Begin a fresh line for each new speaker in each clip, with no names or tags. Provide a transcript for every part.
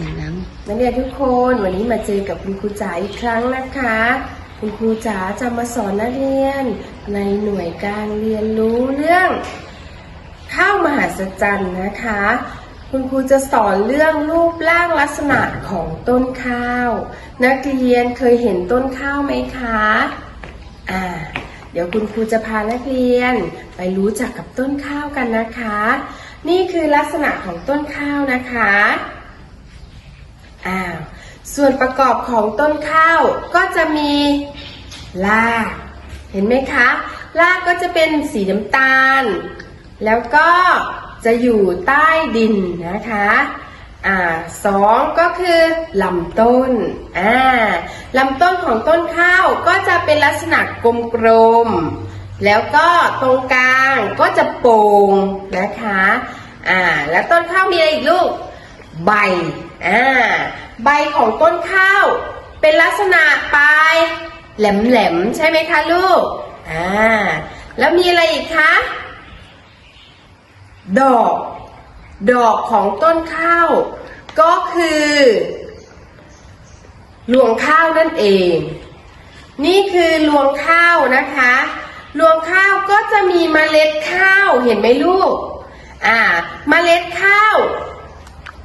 สีน้ำนักเรียนทุกคนวันนี้มาเจอกับคุณครูจ๋าอีกครั้งนะคะ คุณครูจ๋าจะมาสอนนักเรียน ในหน่วยการเรียนรู้เรื่อง ข้าวมหัศจรรย์นะคะ คุณครูจะสอนเรื่องรูปร่างลักษณะของต้นข้าว นักเรียนเคยเห็นต้นข้าวไหมคะอ่าเดี๋ยวคุณครูจะพานักเรียนไปรู้จักกับต้นข้าวกันนะคะ นี่คือลักษณะของต้นข้าวนะคะ อ้าวส่วนประกอบของต้นข้าวก็จะมีราก เห็นไหมคะรากก็จะเป็นสีน้ำตาล แล้วก็จะอยู่ใต้ดินนะคะอ่าสองก็คือลำต้นอ่าลำต้นของต้นข้าวก็จะเป็นลักษณะกลมๆแล้วก็ตรงกลางก็จะโป่งนะคะอ่าแล้วต้นข้าวมีอะไรอีกลูก ใบ อ่าใบของต้นข้าว เป็นลักษณะปลาย แหลมๆ ใช่ไหมคะลูกอ่าแล้วมีอะไรอีกคะดอก ดอกของต้นข้าว ก็คือรวงข้าวนั่นเอง นี่คือรวงข้าวนะคะรวงข้าวก็จะมีเมล็ดข้าวเห็นไหมลูก อ่า เมล็ดข้าว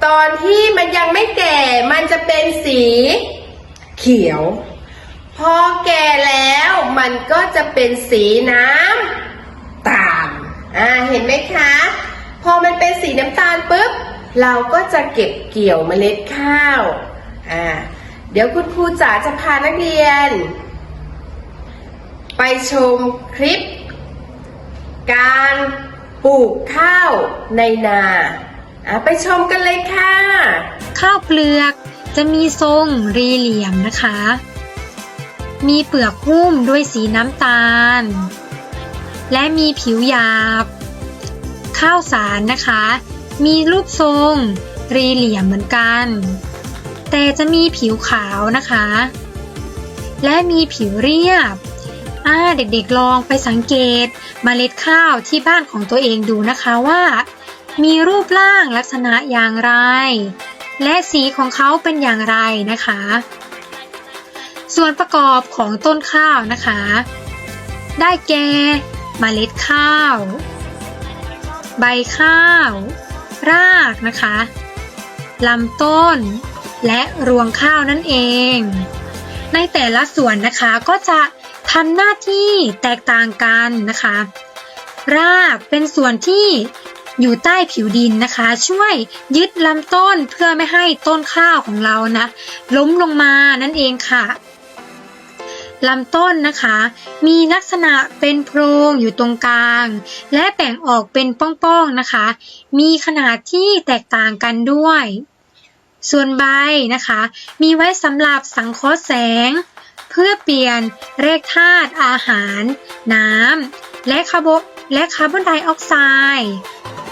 ตอนที่มันยังไม่แก่มันจะเป็นสีเขียว พอแก่แล้วมันก็จะเป็นสีน้ำตาลอ่าเห็นไหมคะ พอมันเป็นสีน้ำตาลปุ๊บ เราก็จะเก็บเกี่ยวเมล็ดข้าวอ่าเดี๋ยวคุณครูจ๋าจะพานักเรียน ไปชมคลิป การปลูกข้าวในนา ไปชมกันเลยค่ะ
ข้าวเปลือกจะมีทรงรีเหลี่ยมนะคะ มีเปลือกหุ้มด้วยสีน้ำตาล และมีผิวหยาบ ข้าวสารนะคะ มีรูปทรงรีเหลี่ยมเหมือนกัน แต่จะมีผิวขาวนะคะ และมีผิวเรียบอ่าเด็กๆลองไปสังเกตเมล็ดข้าวที่บ้านของตัวเองดูนะคะว่า มีรูปร่างลักษณะอย่างไร และสีของเขาเป็นอย่างไรนะคะ ส่วนประกอบของต้นข้าวนะคะ ได้แก่เมล็ดข้าว ใบข้าว รากนะคะลำต้น และรวงข้าวนั่นเอง ในแต่ละส่วนนะคะก็จะทำหน้าที่แตกต่างกันนะคะ รากเป็นส่วนที่ อยู่ใต้ผิวดินนะคะ ช่วยยึดลำต้นเพื่อไม่ให้ต้นข้าวของเรานะ ล้มลงมานั่นเองค่ะลำต้นนะคะ มีลักษณะเป็นโพรงอยู่ตรงกลาง และแบ่งออกเป็นป้องๆนะคะ มีขนาดที่แตกต่างกันด้วย ส่วนใบนะคะ มีไว้สำหรับสังเคราะห์แสง เพื่อเปลี่ยนแร่ธาตุอาหาร น้ำและคาร์บอนและคาร์บอนไดออกไซด์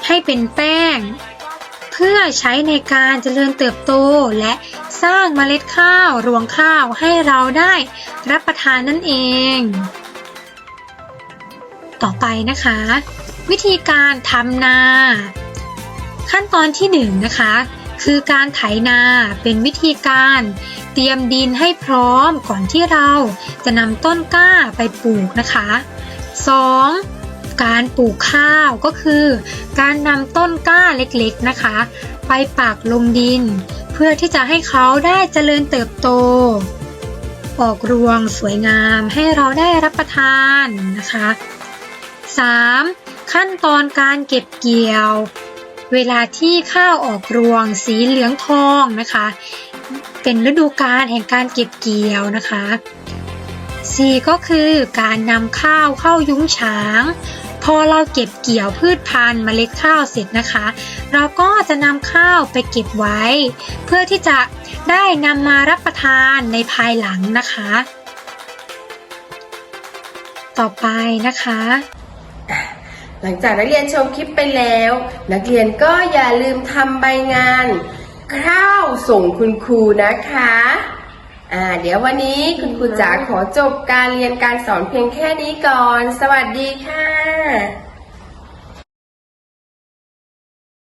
ให้เป็นแป้ง เพื่อใช้ในการเจริญเติบโตและสร้างเมล็ดข้าวรวงข้าวให้เราได้รับประทานนั่นเอง ต่อไปนะคะ วิธีการทำนา ขั้นตอนที่หนึ่งนะคะคือการไถนาเป็นวิธีการเตรียมดินให้พร้อมก่อนที่เราจะนำต้นกล้าไปปลูกนะคะ 2. การปลูกข้าวก็คือ การนำต้นกล้าเล็กๆนะคะ ไปปักลงดิน เพื่อที่จะให้เขาได้เจริญเติบโต ออกรวงสวยงามให้เราได้รับประทานนะคะ 3. ขั้นตอนการเก็บเกี่ยว เวลาที่ข้าวออกรวงสีเหลืองทองนะคะ เป็นฤดูกาลแห่งการเก็บเกี่ยวนะคะ 4. ก็คือการนำข้าวเข้ายุ้งฉาง พอเราเก็บเกี่ยวพืชพันธุ์เมล็ดข้าวเสร็จนะคะ เราก็จะนำข้าวไปเก็บไว้ เพื่อที่จะได้นำมารับประทานในภายหลังนะคะ ต่อไปนะคะ
หลังจากนักเรียนชมคลิปไปแล้ว นักเรียนก็อย่าลืมทำใบงานข้าวส่งคุณครูนะคะ อ่าเดี๋ยววันนี้คุณครูจ๋าขอจบการเรียนการสอนเพียงแค่นี้ก่อน สวัสดีค่ะ